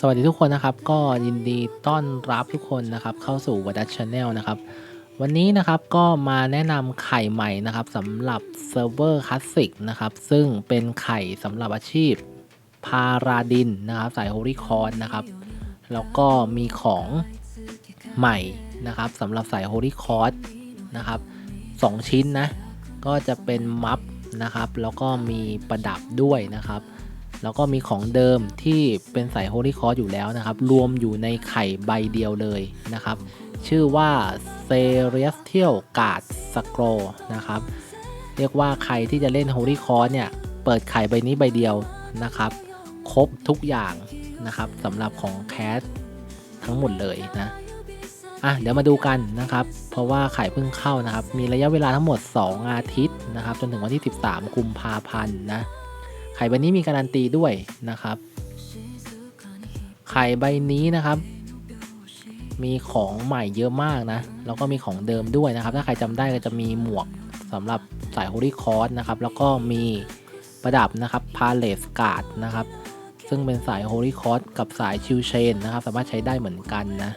สวัสดีทุกคนนะครับ ก็ยินดีต้อนรับทุกคนนะครับ เข้าสู่วัดัชแนลนะครับ วันนี้นะครับก็มาแนะนำไข่ใหม่นะครับสำหรับเซิร์ฟเวอร์คลาสสิกนะครับ ซึ่งเป็นไข่สำหรับอาชีพพาราดินนะครับ สายโฮลิคอนนะครับ แล้วก็มีของใหม่นะครับสำหรับสายโฮลิคอร์สนะครับสองชิ้นนะ ก็จะเป็นมัฟนะครับ แล้วก็มีประดับด้วยนะครับ แล้วก็มีของเดิมที่เป็นสายโฮลิคอร์อยู่แล้วนะครับ รวมอยู่ในไข่ใบเดียวเลยนะครับ ชื่อว่า c e r e s t i a l Guard Scroll นะครับ เรียกว่าใครที่จะเล่น Holy c o r s เนี่ย เปิดไข่ใบนี้ใบเดียวนะครับ ครบทุกอย่างนะครับสำหรับของแคสทั้งหมดเลยนะอะเดี๋ยวมาดูกันนะครับ เพราะว่าไข่เพิ่งเข้านะครับ มีระยะเวลาทั้งหมด 2 อาทิตย์นะครับ จนถึงวันที่ 13 กุมภาพันธ์นะ ไข่ใบนี้มีการันตีด้วยนะครับ ไข่ใบนี้นะครับ มีของใหม่เยอะมากนะ แล้วก็มีของเดิมด้วยนะครับ ถ้าใครจำได้ก็จะมีหมวกสำหรับสายโฮลี่คอร์สนะครับ แล้วก็มีประดับนะครับพาเลสการ์ดนะครับ ซึ่งเป็นสายโฮลี่คอร์สกับสายชิลเชนนะครับ สามารถใช้ได้เหมือนกันนะ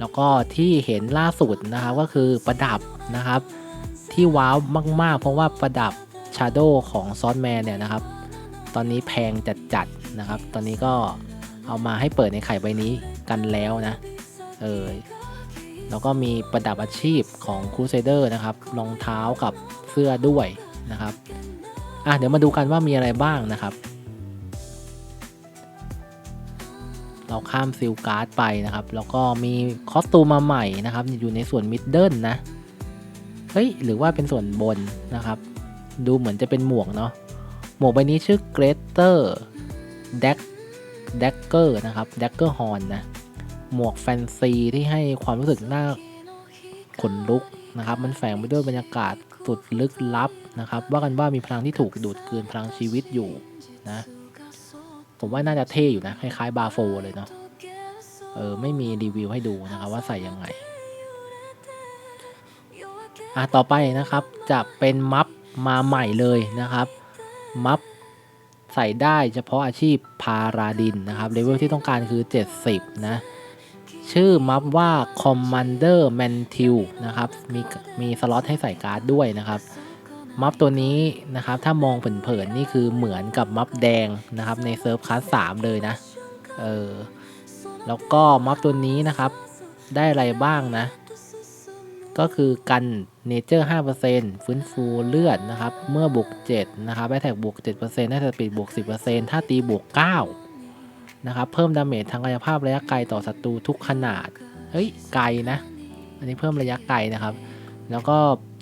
แล้วก็ที่เห็นล่าสุดนะครับก็คือประดับนะครับ ที่ว้าวมาก ๆ เพราะว่าประดับชาโดของซอนแมนเนี่ยนะครับ ตอนนี้แพงจัดๆนะครับ ตอนนี้ก็เอามาให้เปิดในไข่ใบนี้กันแล้วนะ เออแล้วก็มีประดับอาชีพของครูเซเดอร์นะครับ รองเท้ากับเสื้อด้วยนะครับ อะเดี๋ยวมาดูกันว่ามีอะไรบ้างนะครับ เราข้ามซิลการ์ดไปนะครับ แล้วก็มีคอสตูมมาใหม่นะครับ อยู่ในส่วนมิดเดิลนะ เฮ้ย หรือว่าเป็นส่วนบนนะครับ ดูเหมือนจะเป็นหมวกเนาะ หมวกใบนี้ชื่อ Greater Deck Dagger นะครับ Dagger Horn นะ หมวกแฟนซีที่ให้ความรู้สึกน่าขนลุกนะครับ มันแฝงไปด้วยบรรยากาศสุดลึกลับนะครับ ว่ากันว่ามีพลังที่ถูกดูดกลืนพลังชีวิตอยู่นะ ผมว่าน่าจะเท่อยู่นะ คล้ายๆบาโฟเลยเนาะ เออ ไม่มีรีวิวให้ดูนะครับว่าใส่ยังไง อะ ต่อไปนะครับจะเป็นมัฟมาใหม่เลยนะครับ มัฟใส่ได้เฉพาะอาชีพพาราดินนะครับเลเวลที่ต้องการคือ 70 นะ ชื่อมัฟว่า Commander m a n t i l นะครับ มีมีสล็อตให้ใส่การ์ดด้วยนะครับ มัฟตัวนี้นะครับ ถ้ามองเผินๆนี่คือเหมือนกับมัฟแดงนะครับ ในเซิร์ฟคลาส3เลยนะ เออ แล้วก็มัฟตัวนี้นะครับ ได้อะไรบ้างนะ ก็คือกันเนเจอร์5%ฟื้นฟูเลือดนะครับ เมื่อบวก7นะครับแอตแทกบวก7%ได้สปีดบวก 10%ถ้าตีบวก9นะครับ เพิ่มดาเมจทางกายภาพระยะไกลต่อศัตรูทุกขนาด เฮ้ย ไกลนะ อันนี้เพิ่มระยะไกลนะครับ แล้วก็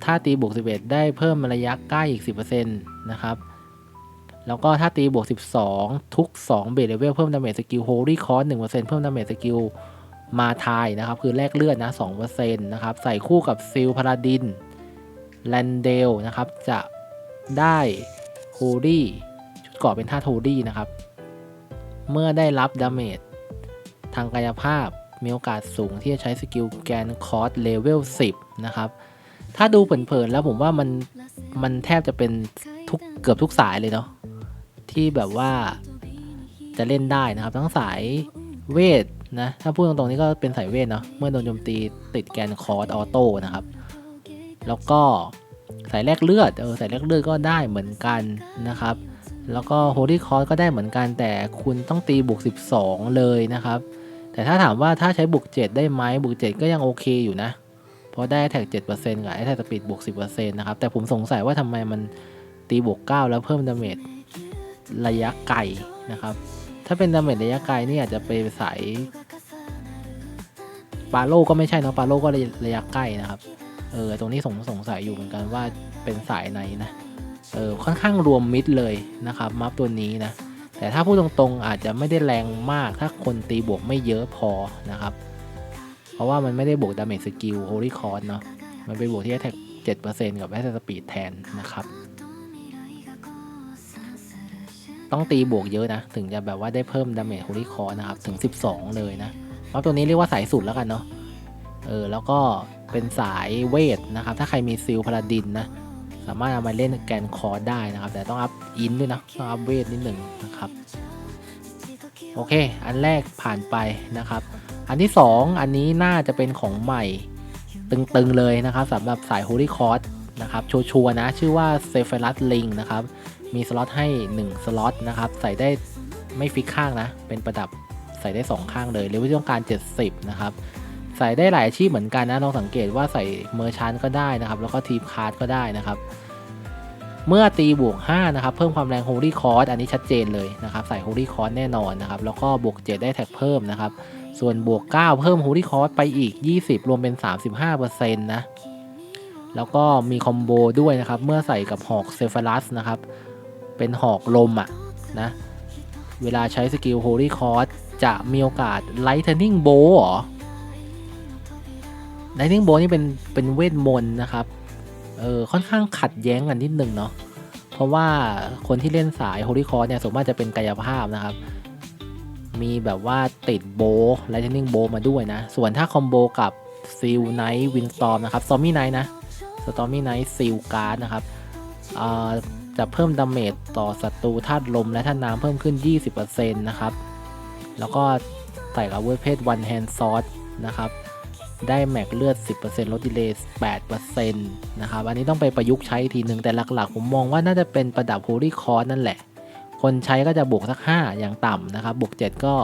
ถ้าตีบวก11 ได้เพิ่มระยะใกล้อีก 10%นะครับ แล้วก็ถ้าตีบวก12 ทุก 2 เบสเลเวลเพิ่มดาเมจสกิลโฮลี่คอร์ส1%เพิ่มดาเมจสกิล มาทายนะครับคือแลกเลือดนะ2%นะครับใส่คู่กับซิลพาราดินแลนเดลนะครับจะได้โฮลี่ชุดเกราะเป็นท่าโฮลี่นะครับ เมื่อได้รับดาเมจทางกายภาพมีโอกาสสูงที่จะใช้สกิลแกนคอร์สเลเวล 10 นะครับ ถ้าดูเผินๆแล้วผมว่ามันมันแทบจะเป็นทุกเกือบทุกสายเลยเนาะที่แบบว่าจะเล่นได้นะครับ ทั้งสายเวท นะถ้าพูดตรงๆนี่ก็เป็นสายเวทเนาะเมื่อโดนโจมตีติดแกนคอร์สออโต้นะครับ แล้วก็สายแลกเลือดเออสายแลกเลือดก็ได้เหมือนกันนะครับ แล้วก็โฮลี่คอร์สก็ได้เหมือนกันแต่คุณต้องตีบวก 12 เลยนะครับ แต่ถ้าถามว่าถ้าใช้บวก7ได้ไหมบวก7ก็ยังโอเคอยู่นะเพราะได้แท็ก7%กับไอ้แท็กสปีดบวก10%นะครับแต่ผมสงสัยว่าทำไมมันตีบวก 9 แล้วเพิ่มดาเมจระยะไกลนะครับ ถ้าเป็นดาเมจระยะไกลนี่อาจจะไปสายปาโลก็ไม่ใช่เนาะปาโลก็ระยะใกล้นะครับ เออตรงนี้สงสงสัยอยู่เหมือนกันว่าเป็นสายไหนนะ เออค่อนข้างรวมมิดเลยนะครับมัฟตัวนี้นะ แต่ถ้าพูดตรงๆอาจจะไม่ได้แรงมากถ้าคนตีบวกไม่เยอะพอนะครับ เพราะว่ามันไม่ได้บวกดาเมจสกิลโฮลี่คอร์สเนาะ มันไปบวกที่แท็ก7%กับแอตสปีดแทนนะครับ ต้องตีบวกเยอะนะ ถึงจะแบบว่าได้เพิ่มดาเมจโฮลี่คอร์นะครับ ถึง 12 เลยนะเพราะตัวนี้เรียกว่าสายสุดแล้วกันเนาะเออแล้วก็เป็นสายเวทนะครับ ถ้าใครมีซิลพาราดินนะ สามารถเอามาเล่นแกนคอร์ได้นะครับ แต่ต้องอัพอินด้วยนะ ต้องอัพเวทนิดหนึ่งนะครับ โอเค อันแรกผ่านไปนะครับ อันที่ 2 อันนี้น่าจะเป็นของใหม่ตึงๆเลยนะครับสำหรับสาย Holy c o r d นะครับ ชัวร์ๆนะ ชื่อว่า s e p h i r u s Link นะครับ มีสล็อตให้ 1 สล็อตนะครับ ใส่ได้ไม่ฟิกข้างนะ เป็นประดับใส่ได้ 2 ข้างเลยเลเวลที่ต้องการ 70 นะครับ ใส่ได้หลายอาชีพเหมือนกันนะ ลองสังเกตว่าใส่เมอร์ชันก็ได้นะครับ แล้วก็ทีมคาร์ดก็ได้นะครับ เมื่อตีบวก 5 นะครับ เพิ่มความแรง Holy c o r d อันนี้ชัดเจนเลยนะครับ ใส่ Holy c o r d แน่นอนนะครับ แล้วก็บวก 7 ได้แท็กเพิ่มนะครับ ส่วนบวก 9 เพิ่ม Holy c o r d ไปอีก 20 รวมเป็น 35%นะแล้วก็มีคอมโบด้วยนะครับ เมื่อใส่กับหอกเซฟ h รัสนะครับ เป็นหอกลมอะนะ เวลาใช้สกิล Holy c o r d จะมีโอกาส Lightning Bow เหรอ Lightning Bow นี่เป็นเป็นเวทมนต์นะครับ เออค่อนข้างขัดแย้งกันนิดนึงเนาะ เพราะว่าคนที่เล่นสาย Holy c o r d เนี่ยส่วนมากจะเป็นกายภาพนะครับ มีแบบว่าติดโบไลท์นิ่งโบมาด้วยนะ ส่วนถ้าคอมโบกับซิลไนท์วินสตอมนะครับซอมมี่ไนท์นะสตอมมี่ไนท์ซิลการ์ดนะครับอ่ จะเพิ่มดาเมจต่อศัตรูธาตุลมและธาตุน้ำเพิ่มขึ้น 20%นะครับ แล้วก็ใส่กับเวทเพศวันแฮนด์ซอสนะครับ ได้แม็กเลือด 10%ลดดีเลย์8%นะครับ อันนี้ต้องไปประยุกต์ใช้ทีหนึ่งแต่หลักๆ ผมมองว่าน่าจะเป็นประดับ Holy c o r d นั่นแหละ คนใช้ก็จะบวกสัก 5 อย่างต่ำนะครับ บวก 7 ก็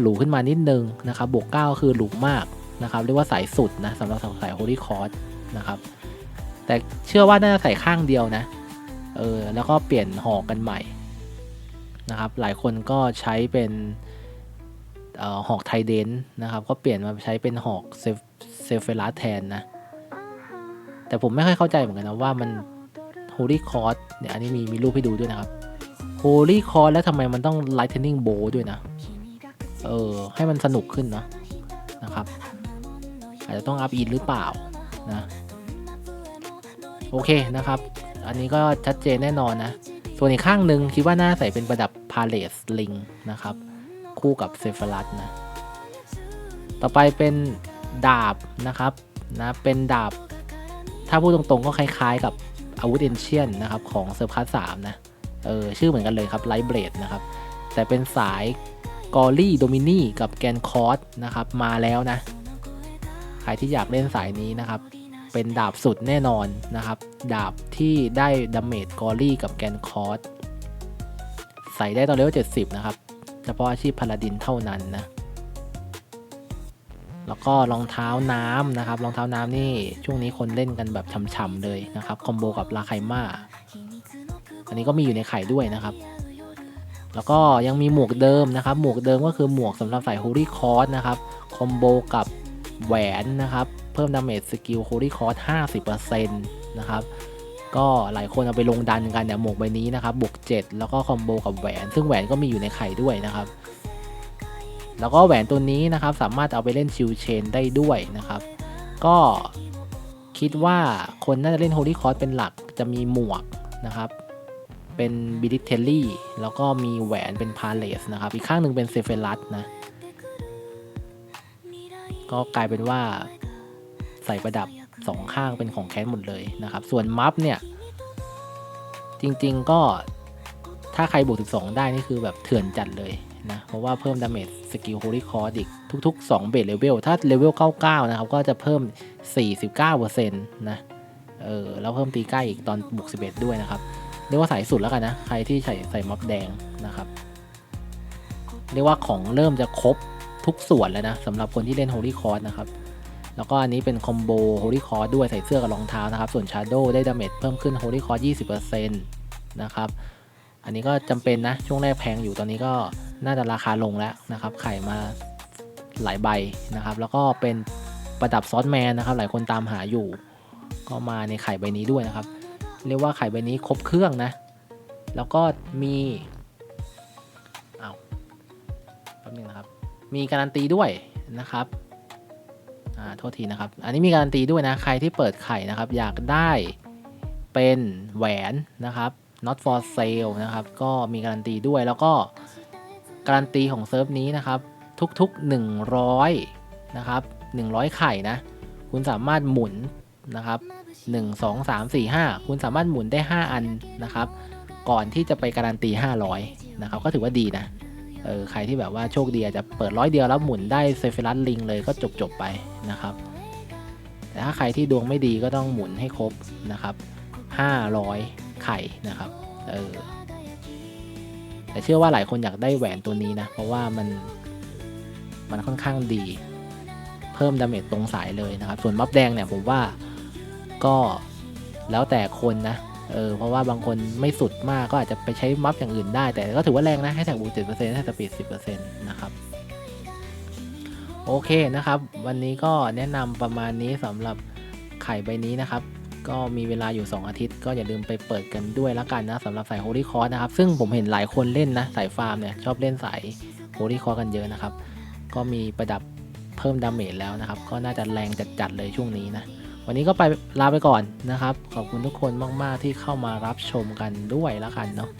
หรูขึ้นมานิดนึงนะครับ บวก 9 คือหรูมากนะครับ เรียกว่าสายสุดนะสำหรับสาย Holy c o r d นะครับ แต่เชื่อว่าน่าจะใส่ข้างเดียวนะ เออแล้วก็เปลี่ยนหอกกันใหม่นะครับ หลายคนก็ใช้เป็นออหอกไทเดนนะครับ ก็เปลี่ยนมาใช้เป็นหอกเซฟเฟลัสแทนนะ แต่ผมไม่ค่อยเข้าใจเหมือนกันนะว่ามัน Holy c o r d เนี่ยอันนี้มีมีรูปให้ดูด้วยนะครับ Holy c o r d แล้วทำไมมันต้อง Lightning Bow ด้วยนะ เออ ให้มันสนุกขึ้นเนาะนะครับ อาจจะต้องอัพอินหรือเปล่านะ โอเคนะครับ อันนี้ก็ชัดเจนแน่นอนนะ ส่วนอีกข้างหนึ่งคิดว่าน่าใส่เป็นประดับ p a l a c e Ring นะครับ คู่กับเซฟรัสนะ ต่อไปเป็นดาบนะครับนะเป็นดาบ ถ้าพูดตรงๆก็คล้ายๆ กับอาวุธเอนเชียนนะครับของเซอร์คัสสามนะเออชื่อเหมือนกันเลยครับไลท์เบรดนะครับ แต่เป็นสายกอรี่โดมินีกับแกนคอร์สนะครับ มาแล้วนะ ใครที่อยากเล่นสายนี้นะครับ เป็นดาบสุดแน่นอนนะครับ ดาบที่ได้ดาเมจกอรี่กับแกนคอร์สใส่ได้ตอนเลเวล70 นะครับ เฉพาะอาชีพพาลาดินเท่านั้นนะ แล้วก็รองเท้าน้ำนะครับ รองเท้าน้ำนี่ช่วงนี้คนเล่นกันแบบฉ่ำๆเลยนะครับ คอมโบกับลาไคมาอันนี้ก็มีอยู่ในไข่ด้วยนะครับแล้วก็ยังมีหมวกเดิมนะครับ หมวกเดิมก็คือหมวกสำหรับใส่ฮูรี่คอร์สนะครับ คอมโบกับแหวนนะครับ เพิ่มดาเมจสกิลฮูรี่คอร์ส50%นะครับก็หลายคนเอาไปลงดันกันเนี่ยหมวกใบนี้นะครับบวก7 แล้วก็คอมโบกับแหวน ซึ่งแหวนก็มีอยู่ในไข่ด้วยนะครับ แล้วก็แหวนตัวนี้นะครับสามารถเอาไปเล่นชิลเชนได้ด้วยนะครับ ก็คิดว่าคนน่าจะเล่นโฮลี่คอร์สเป็นหลักจะมีหมวกนะครับ เป็นบิลิเทลลี่แล้วก็มีแหวนเป็นพาเลสนะครับ อีกข้างหนึ่งเป็นเซเฟลัสนะ ก็กลายเป็นว่า ใส่ประดับสองข้างเป็นของแคสหมดเลยนะครับ ส่วนมัฟเนี่ย จริงๆก็ถ้าใครบวก12 ได้นี่คือแบบเถื่อนจัดเลยนะ เพราะว่าเพิ่มดาเมจสกิลโฮลี่คอร์ดอีกทุก ๆ 2 เบสเลเวล ถ้าเลเวล 99 นะครับ ก็จะเพิ่ม 49%นะ เออ แล้วเพิ่มตีใกล้อีกตอนบวก11 ด้วยนะครับ เรียกว่าสายสุดแล้วกันนะ ใครที่ใส่ใส่ม็อบแดงนะครับ เรียกว่าของเริ่มจะครบทุกส่วนแล้วนะสำหรับคนที่เล่น Holy c o r d นะครับ แล้วก็อันนี้เป็นคอมโบ Holy c o r d ด้วยใส่เสื้อกับรองเท้านะครับ ส่วน Shadow ได้ดาเมจเพิ่มขึ้น Holy c o r d 20%นต์นะครับ อันนี้ก็จำเป็นนะ ช่วงแรกแพงอยู่ตอนนี้ก็น่าจะราคาลงแล้วนะครับ ไข่มาหลายใบนะครับ แล้วก็เป็นประดับซอสแมนนะครับ หลายคนตามหาอยู่ ก็มาในไข่ใบนี้ด้วยนะครับ เรียกว่าไข่ใบนี้ครบเครื่องนะ แล้วก็มีเอาวแป๊บนึงนะครับ มีการันตีด้วยนะครับ อ่าโทษทีนะครับ อันนี้มีการันตีด้วยนะ ใครที่เปิดไข่นะครับ อยากได้เป็นแหวนนะครับ not for sale นะครับ ก็มีการันตีด้วยแล้วก็การันตีของเซิร์ฟนี้นะครับ ทุกๆ 100 นะครับ 100 ไข่นะ คุณสามารถหมุนนะครับ 1 2 3 4 5 คุณสามารถหมุนได้ 5 อันนะครับ ก่อนที่จะไปการันตี 500 นะครับ ก็ถือว่าดีนะ เออใครที่แบบว่าโชคดีอาจจะเปิดร้อยเดียวแล้วหมุนได้เซฟิรัสลิงเลยก็จบจบไปนะครับ แต่ถ้าใครที่ดวงไม่ดีก็ต้องหมุนให้ครบนะครับ500 ไข่นะครับเออแต่เชื่อว่าหลายคนอยากได้แหวนตัวนี้นะ เพราะว่ามันมันค่อนข้างดี เพิ่มดาเมจตรงสายเลยนะครับ ส่วนบัฟแดงเนี่ยผมว่าก็แล้วแต่คนนะ เออเพราะว่าบางคนไม่สุดมากก็อาจจะไปใช้มัฟอย่างอื่นได้ แต่ก็ถือว่าแรงนะให้แท็กบูเจ็ดเปอร์เซ็นต์ให้สปีดสิบเปอร์เซ็นต์นะครับโอเคนะครับ วันนี้ก็แนะนำประมาณนี้สำหรับไข่ใบนี้นะครับ ก็มีเวลาอยู่ 2 อาทิตย์ ก็อย่าลืมไปเปิดกันด้วยละกันนะสำหรับสายโฮลี่คอร์นะครับ ซึ่งผมเห็นหลายคนเล่นนะ สายฟาร์มเนี่ยชอบเล่นสายโฮลี่คอร์กันเยอะนะครับ ก็มีประดับเพิ่มดาเมจแล้วนะครับ ก็น่าจะแรงจัดๆเลยช่วงนี้นะ วันนี้ก็ไปลาไปก่อนนะครับ ขอบคุณทุกคนมาก ๆ ที่เข้ามารับชมกันด้วยละกันเนาะ